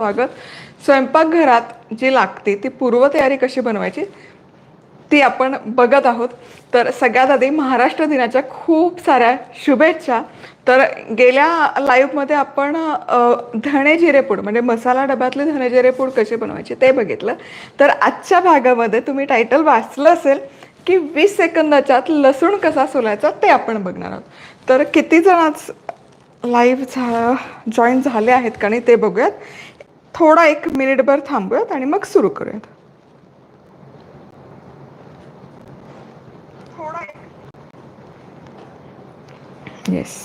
स्वागत. स्वयंपाकघरात जी लागते ती पूर्वतयारी कशी बनवायची ती आपण बघत आहोत. तर सगळ्यात आधी महाराष्ट्र दिनाच्या खूप साऱ्या शुभेच्छा. तर गेल्या लाईव्हमध्ये आपण धणे जिरेपूड म्हणजे मसाला डब्यातले धणे जिरेपूड कसे कशी बनवायची ते बघितलं. तर आजच्या भागामध्ये तुम्ही टायटल वाचलं असेल की वीस सेकंदाच्यात लसूण कसा सोलायचा ते आपण बघणार आहोत. तर किती जण आज लाईव्ह झा जॉईन झाले आहेत का नाही ते बघूयात. थोडा एक मिनिटभर थांबूयात आणि मग सुरू करूयात. येस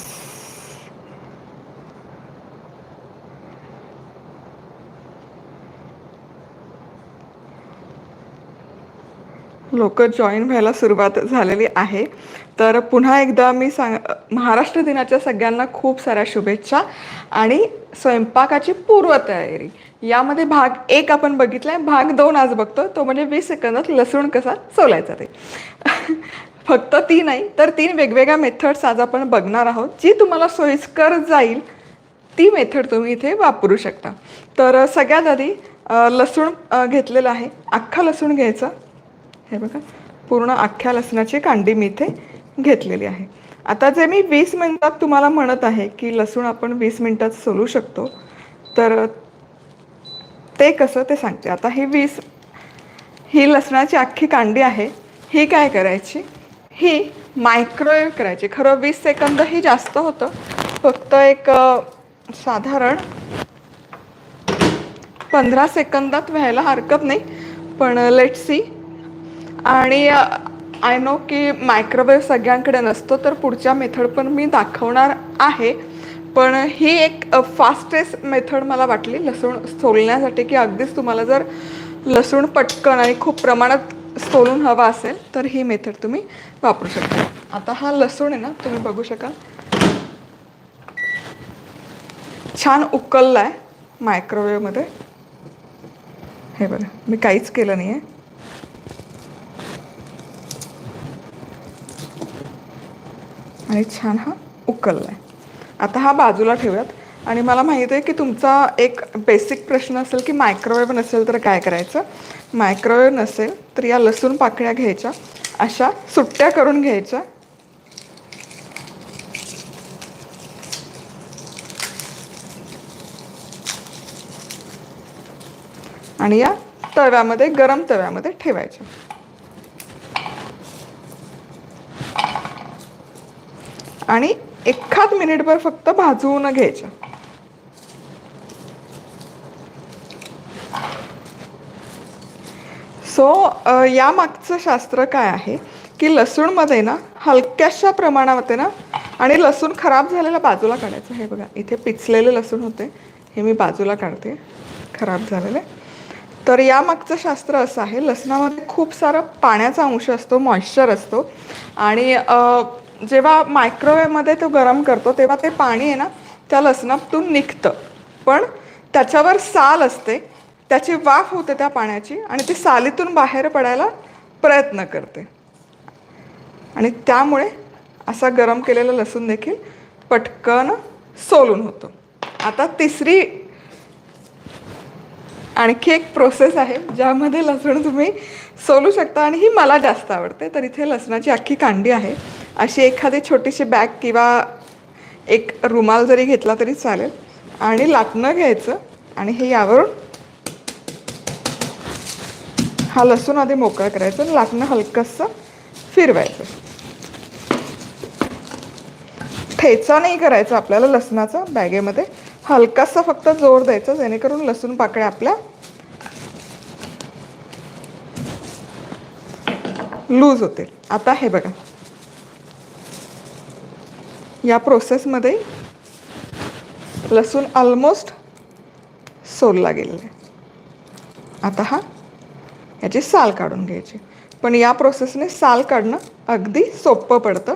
लोक जॉईन व्हायला सुरुवात झालेली आहे. तर पुन्हा एकदा मी सांग महाराष्ट्र दिनाच्या सगळ्यांना खूप साऱ्या शुभेच्छा आणि स्वयंपाकाची पूर्वतयारी. यामध्ये भाग एक आपण बघितलाय भाग दोन आज बघतो. तो म्हणजे वीस सेकंदात लसूण कसा सोलायचा ते. फक्त ती नाही तर तीन वेगवेगळ्या मेथड्स आज आपण बघणार आहोत. जी तुम्हाला सोयीस्कर जाईल ती मेथड तुम्ही इथे वापरू शकता. तर सगळ्यात आधी लसूण घेतलेलं आहे. अख्खा लसूण घ्यायचा. हे बघा पूर्ण अख्ख्या लसणाची कांडी मी इथे घेतलेली आहे. आता जे मी वीस मिनिटात तुम्हाला म्हणत आहे की लसूण आपण वीस मिनिटात सोलू शकतो तर ते कसं ते सांगते. आता ही वीस ही लसणाची अख्खी कांडी आहे ही काय करायची? ही मायक्रोवेव्ह करायची. खरं वीस सेकंद ही जास्त होतं. फक्त एक साधारण पंधरा सेकंदात व्हायला हरकत नाही. पण लेट सी आणि आय नो की मायक्रोवेव्ह सगळ्यांकडे नसतो तर पुढच्या मेथड पण मी दाखवणार आहे. पण ही एक फास्टेस्ट मेथड मला वाटली लसूण सोलण्यासाठी की अगदीच तुम्हाला जर लसूण पटकन आणि खूप प्रमाणात सोलून हवा असेल तर ही मेथड तुम्ही वापरू शकता. आता हा लसूण आहे ना तुम्ही बघू शकाल. छान उकलला आहे मायक्रोवेव्हमध्ये हे बरं मी काहीच केलं नाही आहे आणि छान हा उकलला आहे आता हा बाजूला ठेवूयात. आणि मला माहीत आहे की तुमचा एक बेसिक प्रश्न असेल की मायक्रोवेव्ह नसेल तर काय करायचं? मायक्रोवेव्ह नसेल तर या लसूण पाकळ्या घ्यायच्या अशा सुट्ट्या करून घ्यायच्या. आणि या तव्यामध्ये गरम तव्यामध्ये ठेवायच्या. आणि एखाद मिनिटभर फक्त भाजवून घ्यायच्या सो या मागचं शास्त्र काय आहे? की लसूणमध्ये ना हलक्याशा प्रमाणामध्ये ना आणि लसूण खराब झालेला बाजूला काढायचं. हे बघा इथे पिचलेले लसूण होते. हे मी बाजूला काढते. खराब झालेले. तर या मागचं शास्त्र असं आहे लसणामध्ये खूप सारं पाण्याचा अंश असतो मॉइश्चर असतो. आणि जेव्हा मायक्रोवेव्हमध्ये तो गरम करतो तेव्हा ते पाणी आहे ना त्या लसणातून निघतं. पण त्याच्यावर साल असते त्याची वाफ होते त्या पाण्याची आणि ती सालीतून बाहेर पडायला प्रयत्न करते. आणि त्यामुळे असा गरम केलेला लसूण देखील पटकन सोलून होतो. आता तिसरी आणखी एक प्रोसेस आहे ज्यामध्ये लसूण तुम्ही सोलू शकता आणि ही मला जास्त आवडते तर इथे लसणाची अख्खी कांडी आहे. अशी एखादी छोटीशी बॅग किंवा एक रुमाल जरी घेतला तरी चालेल. आणि लाटणं घ्यायचं आणि हे यावरून हा लसूण आधी मोकळा करायचा आणि लाटणं हलकंसं फिरवायचं. ठेचा नाही करायचा आपल्याला लसणाचा बॅगेमध्ये. हलकासा फक्त जोर द्यायचा जेणेकरून लसूण पाकळ्या आपल्या लूज होतील. आता हे बघा. या प्रोसेसमध्ये लसूण ऑलमोस्ट सोलला गेलेला आहे. आता हा याची साल काढून घ्यायची. पण या प्रोसेसने साल काढणं अगदी सोपं पडतं.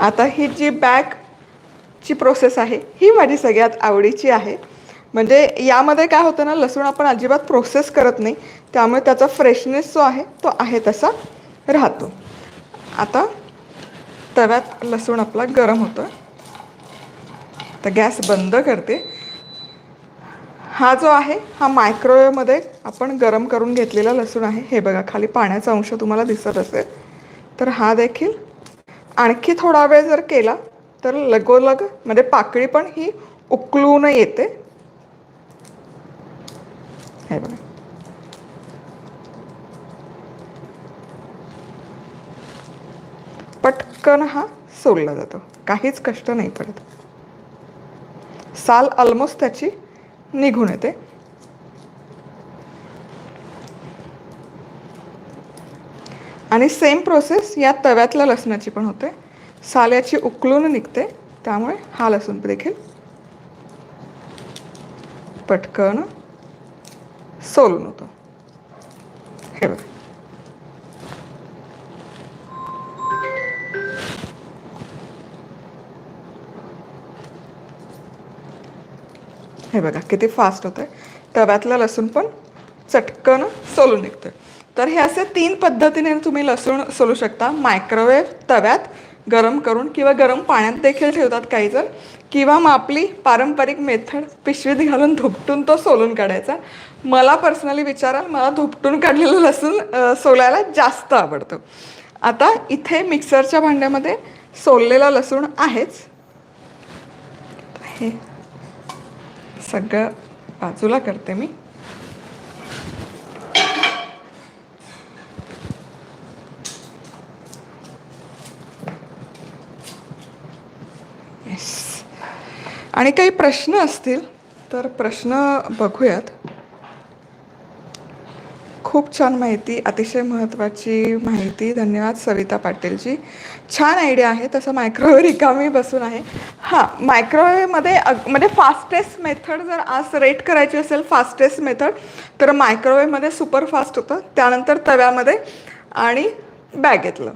आता ही जी बॅगची प्रोसेस आहे ही माझी सगळ्यात आवडीची आहे. म्हणजे यामध्ये काय होतं ना लसूण आपण अजिबात प्रोसेस करत नाही. त्यामुळे त्याचा फ्रेशनेस जो आहे तो आहे तसा राहतो. आता तव्यात लसूण आपला गरम होतो. तर गॅस बंद करते. हा जो आहे हा मायक्रोवेवमध्ये आपण गरम करून घेतलेला लसूण आहे. हे बघा खाली पाण्याचा अंश तुम्हाला दिसत असेल. तर हा देखील आणखी थोडा वेळ जर केला तर लगोलग म्हणजे पाकळी पण ही उकलून येते. हे बघा. पटकन हा सोडला जातो. काहीच कष्ट नाही पडत साल ऑलमोस्ट त्याची निघून येते. आणि सेम प्रोसेस या तव्यातल्या लसणाची पण होते. साल्याची उकलून निघते. त्यामुळे हा लसूण देखील पटकन सोलून होतो. हे बघा. हे बघा किती फास्ट होतं आहे तव्यातलं लसूण पण चटकन सोलून निघतं तर हे असे तीन पद्धतीने तुम्ही लसूण सोलू शकता. मायक्रोवेव्ह तव्यात गरम करून किंवा गरम पाण्यात देखील ठेवतात काही जण. किंवा मग आपली पारंपरिक मेथड पिशवीत घालून धुपटून तो सोलून काढायचा. मला पर्सनली विचाराल मला धुपटून काढलेलं लसूण सोलायला जास्त आवडतं. आता इथे मिक्सरच्या भांड्यामध्ये सोललेला लसूण आहेच. हे सगळं बाजूला करते मी. आणि काही प्रश्न असतील तर प्रश्न बघूयात. खूप छान माहिती अतिशय महत्त्वाची माहिती. धन्यवाद सविता पाटीलजी. छान आयडिया आहे तसं मायक्रोवेव्ह रिकामी बसून आहे. हां मायक्रोवेव्हमध्ये अग म्हणजे फास्टेस्ट मेथड जर आज रेट करायची असेल फास्टेस्ट मेथड तर मायक्रोवेव्हमध्ये सुपर फास्ट होतं. त्यानंतर तव्यामध्ये आणि बॅगेतलं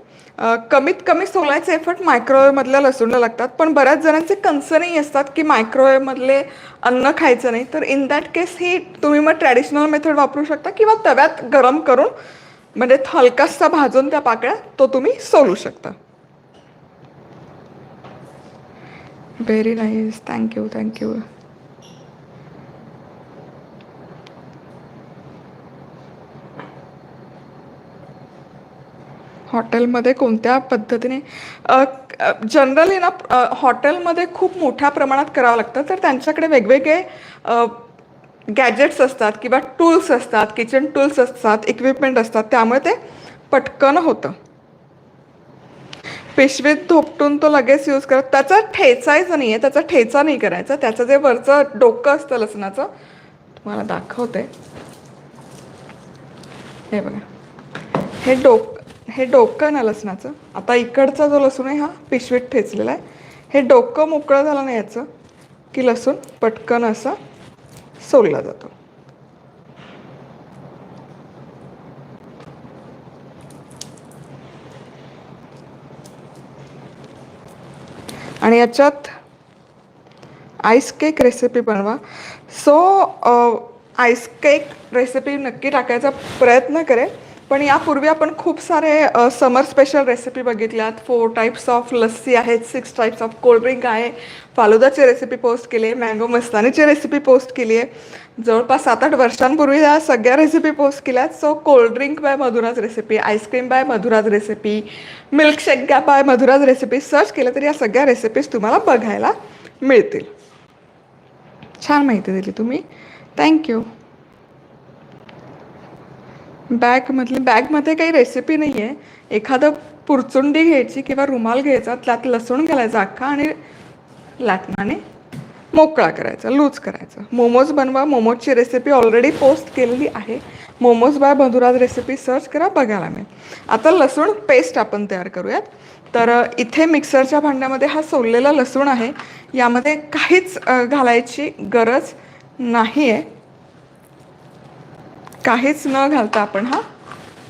कमीत कमी सोलायचे एफर्ट मायक्रोवेव्हमधल्या लसूणला लागतात. पण बऱ्याच जणांचे कन्सर्नही असतात की मायक्रोवेव्हमधले अन्न खायचं नाही. तर इन दॅट केस ही तुम्ही मग ट्रॅडिशनल मेथड वापरू शकता किंवा तव्यात गरम करून म्हणजे हलकासा भाजून त्या पाकळ्या तो तुम्ही सोलू शकता. व्हेरी नाईस थँक्यू थँक्यू हॉटेलमध्ये कोणत्या पद्धतीने जनरली ना हॉटेलमध्ये खूप मोठ्या प्रमाणात करावं लागतं. तर त्यांच्याकडे वेगवेगळे गॅजेट्स असतात किंवा टूल्स असतात किचन टूल्स असतात इक्विपमेंट असतात. त्यामुळे ते पटकन होतं. पिशवीत धोपटून तो लगेच यूज करत त्याचा ठेचायचं नाही आहे त्याचा ठेचा नाही करायचा. त्याचं जे वरचं डोकं असतं लसणाचं तुम्हाला दाखवते. हे बघा. हे डोक हे डोकं ना लसणाचं. आता इकडचा जो लसूण आहे हा पिशवीत ठेचलेला आहे. हे डोकं मोकळं झालं नाही याचं की लसूण पटकन असा सोलला जातो. आणि याच्यात आईस केक रेसिपी बनवा. सो आईस केक रेसिपी नक्की टाकायचा प्रयत्न करेल पण यापूर्वी आपण खूप सारे समर स्पेशल रेसिपी बघितल्यात. फोर टाईप्स ऑफ लस्सी आहेत सिक्स टाईप्स ऑफ कोल्ड्रिंक आहे. फालुदाची रेसिपी पोस्ट केली आहे मँगो मस्तानीची रेसिपी पोस्ट केली आहे. जवळपास सात आठ वर्षांपूर्वी या सगळ्या रेसिपी पोस्ट केल्यात. So cold drink by Madhura's recipe ice cream by Madhura's recipe milkshake by Madhura's recipe search केलं तर या सगळ्या रेसिपीज तुम्हाला बघायला मिळतील. छान माहिती दिली तुम्ही. थँक्यू बॅगमधली बॅगमध्ये काही रेसिपी नाही आहे एखादं पुरचुंडी घ्यायची किंवा रुमाल घ्यायचा त्यात लसूण घालायचा अख्खा आणि लाटणाने मोकळा करायचा लूज करायचा. मोमोज बनवा मोमोजची रेसिपी ऑलरेडी पोस्ट केलेली आहे. Momos by Bandhuraj recipe search करा बघायला मिळेल. आता लसूण पेस्ट आपण तयार करूयात. तर इथे मिक्सरच्या भांड्यामध्ये हा सोललेला लसूण आहे. यामध्ये काहीच घालायची गरज नाही आहे काहीच न घालता आपण हा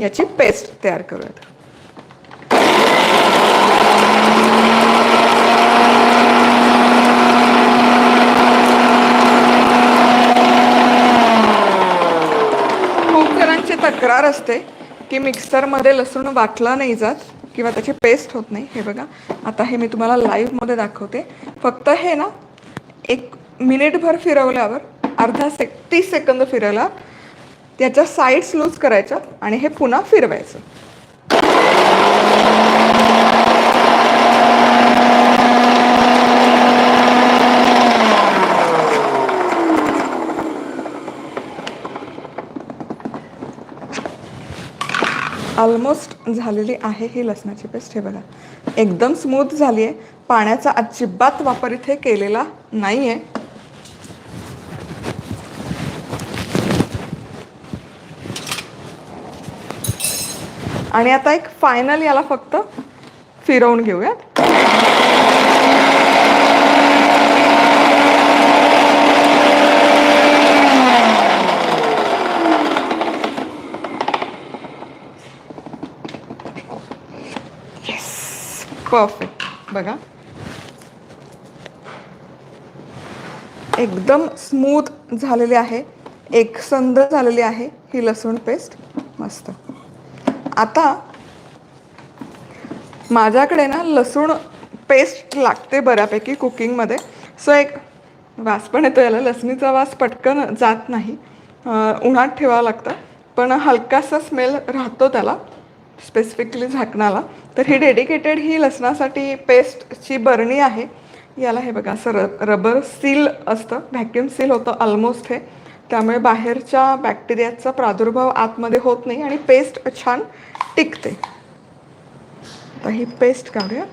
याची पेस्ट तयार करूयात. खूप जणांची तक्रार असते की मिक्सरमध्ये लसूण वाटला नाही जात किंवा त्याची पेस्ट होत नाही. हे बघा आता हे मी तुम्हाला लाईव्हमध्ये दाखवते. फक्त हे ना एक मिनिटभर फिरवल्यावर अर्धा सेक तीस सेकंद फिरवला त्याच्या साईड्स लूज करायच्या आणि हे पुन्हा फिरवायचं. ऑलमोस्ट झालेली आहे ही लसणाची पेस्ट हे बघा एकदम स्मूथ झाली आहे पाण्याचा अजिबात वापर इथे केलेला नाही आहे आणि आता एक फायनल याला फक्त फिरवून घेऊयात. परफेक्ट बघा. एकदम स्मूथ झालेली आहे. एकसंध झालेली आहे. ही लसूण पेस्ट मस्त. आता माझ्याकडे ना लसूण पेस्ट लागते बऱ्यापैकी कुकिंगमध्ये सो एक वास पण येतो याला लसणीचा वास पटकन जात नाही. उन्हात ठेवावं लागतं पण हलकासा स्मेल राहतो त्याला स्पेसिफिकली झाकणाला. तर ही डेडिकेटेड ही लसणासाठी पेस्टची बरणी आहे. याला हे बघा असं र रबर सील असतं व्हॅक्युम सील होतं ऑलमोस्ट हे. त्यामुळे बाहेरच्या बॅक्टेरियाचा प्रादुर्भाव आतमध्ये होत नाही आणि पेस्ट छान टिकते. आता ही पेस्ट काढूयात.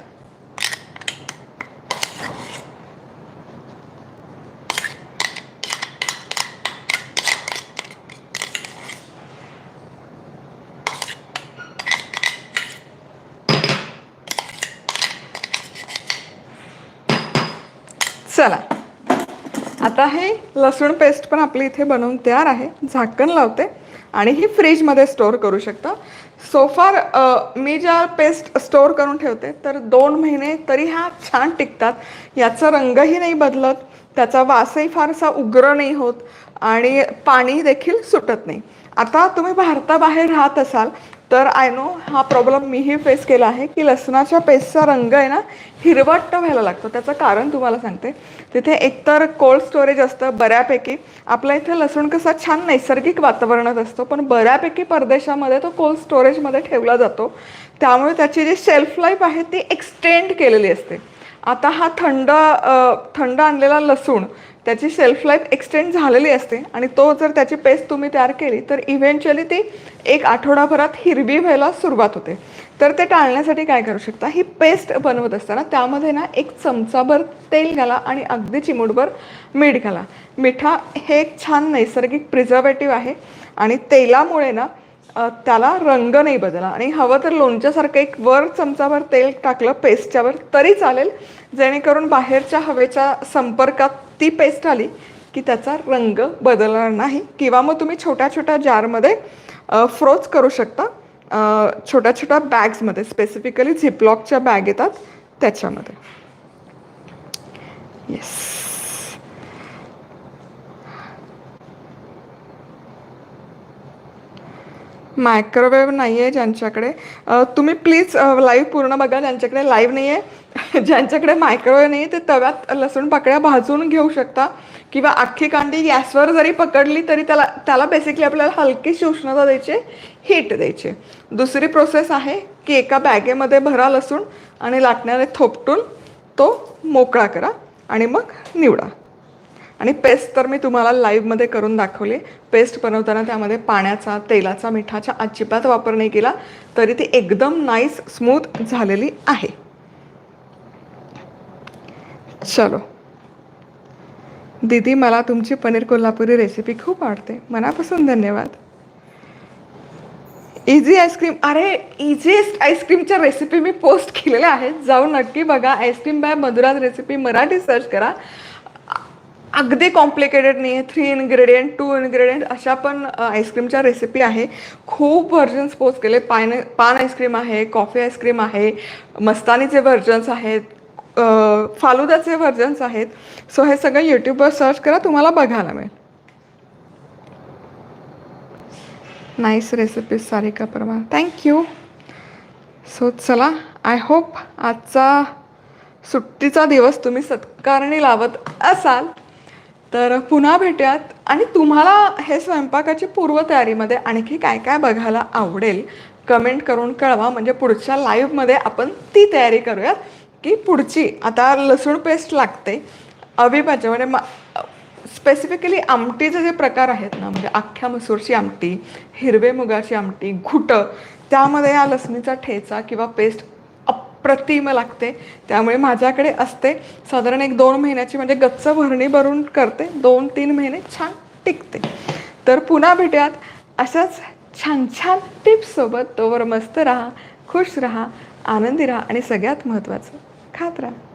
चला. आता हे लसूण पेस्ट पण आपली इथे बनवून तयार आहे. झाकण लावते आणि ही फ्रीजमध्ये स्टोअर करू शकता. सोफार मी ज्या पेस्ट स्टोअर करून ठेवते तर दोन महिने तरी ह्या छान टिकतात. याचा रंगही नाही बदलत त्याचा वासही फारसा उग्र नाही होत आणि पाणी देखील सुटत नाही. आता तुम्ही भारताबाहेर राहत असाल तर आय नो हा प्रॉब्लेम मीही फेस केला आहे की लसणाच्या पेस्टचा रंग आहे ना हिरवट व्हायला लागतो. त्याचं कारण तुम्हाला सांगते. तिथे एकतर कोल्ड स्टोरेज असतं बऱ्यापैकी. आपल्या इथे लसूण कसा छान नैसर्गिक वातावरणात असतो पण बऱ्यापैकी परदेशामध्ये तो कोल्ड स्टोरेजमध्ये ठेवला जातो. त्यामुळे त्याची जी शेल्फ लाईफ आहे ती एक्सटेंड केलेली असते. आता हा थंड थंड आणलेला लसूण त्याची सेल्फ लाईफ एक्सटेंड झालेली असते आणि तो जर त्याची पेस्ट तुम्ही तयार केली तर इव्हेंच्युअली ती एक आठवडाभरात हिरवी व्हायला सुरुवात होते. तर ते टाळण्यासाठी काय करू शकता? ही पेस्ट बनवत असताना त्यामध्ये ना एक चमचाभर तेल घाला आणि अगदी चिमूटभर मीठ घाला. मिठा हे एक छान नैसर्गिक प्रिझर्वेटिव्ह आहे आणि तेलामुळे ना त्याला रंग नाही बदला आणि हवं तर लोणच्यासारखं एक वर चमचाभर तेल टाकलं पेस्टच्यावर तरी चालेल. जेणेकरून बाहेरच्या हवेच्या संपर्कात ती पेस्ट आली की त्याचा रंग बदलणार नाही. किंवा मग तुम्ही छोट्या छोट्या जारमध्ये फ्रोज करू शकता. छोट्या छोट्या बॅग्समध्ये स्पेसिफिकली झिपलॉकच्या बॅग येतात त्याच्यामध्ये. येस मायक्रोवेव्ह नाही आहे ज्यांच्याकडे तुम्ही प्लीज लाईव्ह पूर्ण बघा. ज्यांच्याकडे लाईव्ह नाही आहे ज्यांच्याकडे मायक्रोवेव्ह नाही आहे ते तव्यात लसूण पाकळ्या भाजून घेऊ शकता. किंवा अख्खी कांडी गॅसवर जरी पकडली तरी त्याला त्याला बेसिकली आपल्याला हलकीशी उष्णता द्यायची हीट द्यायची. दुसरी प्रोसेस आहे की एका बॅगेमध्ये भरा लसूण आणि लाटण्याने थोपटून तो मोकळा करा आणि मग निवडा. आणि पेस्ट तर मी तुम्हाला लाईव्हमध्ये करून दाखवली. पेस्ट बनवताना त्यामध्ये पाण्याचा तेलाचा मिठाचा अजिबात वापर नाही केला तरी ती एकदम नाईस स्मूथ झालेली आहे. चलो. दीदी मला तुमची पनीर कोल्हापुरी रेसिपी खूप आवडते. मनापासून धन्यवाद. इझी आईस्क्रीम अरे इझीएस्ट आईस्क्रीमच्या रेसिपी मी पोस्ट केलेल्या आहेत. जाऊन नक्की बघा. Ice cream by Madhura's recipe Marathi search करा. अगदी कॉम्प्लिकेटेड नाही आहे थ्री इन्ग्रेडियंट टू इन्ग्रेडियंट अशा पण आईस्क्रीमच्या रेसिपी आहे. खूप व्हर्जन्स पोस्ट केले. पान पान आईस्क्रीम आहे कॉफी आईस्क्रीम आहे मस्तानीचे व्हर्जन्स आहेत फालुदाचे व्हर्जन्स आहेत. सो हे सगळं यूट्यूबवर सर्च करा तुम्हाला बघायला मिळेल. Nice recipes Sarika Parmar thank you so चला आय होप आजचा सुट्टीचा दिवस तुम्ही सत्कारणी लावत असाल. तर पुन्हा भेटूयात. आणि तुम्हाला हे स्वयंपाकाची पूर्वतयारीमध्ये आणखी काय काय बघायला आवडेल कमेंट करून कळवा. म्हणजे पुढच्या लाईव्हमध्ये आपण ती तयारी करूयात की पुढची. आता लसूण पेस्ट लागते. अविभाज्य म्हणजे स्पेसिफिकली आमटीचे जे प्रकार आहेत ना म्हणजे अख्ख्या मसूरची आमटी हिरवे मुगाची आमटी घुटं त्यामध्ये या लसणीचा ठेचा किंवा पेस्ट अप्रतिम लागते. त्यामुळे माझ्याकडे असते. साधारण एक दोन महिन्याची म्हणजे गच्च भरणी भरून करते. दोन तीन महिने छान टिकते. तर पुन्हा भेटूयात. अशाच छान छान टिप्ससोबत तोवर मस्त राहा खुश राहा आनंदी राहा आणि सगळ्यात महत्त्वाचं खात राहा.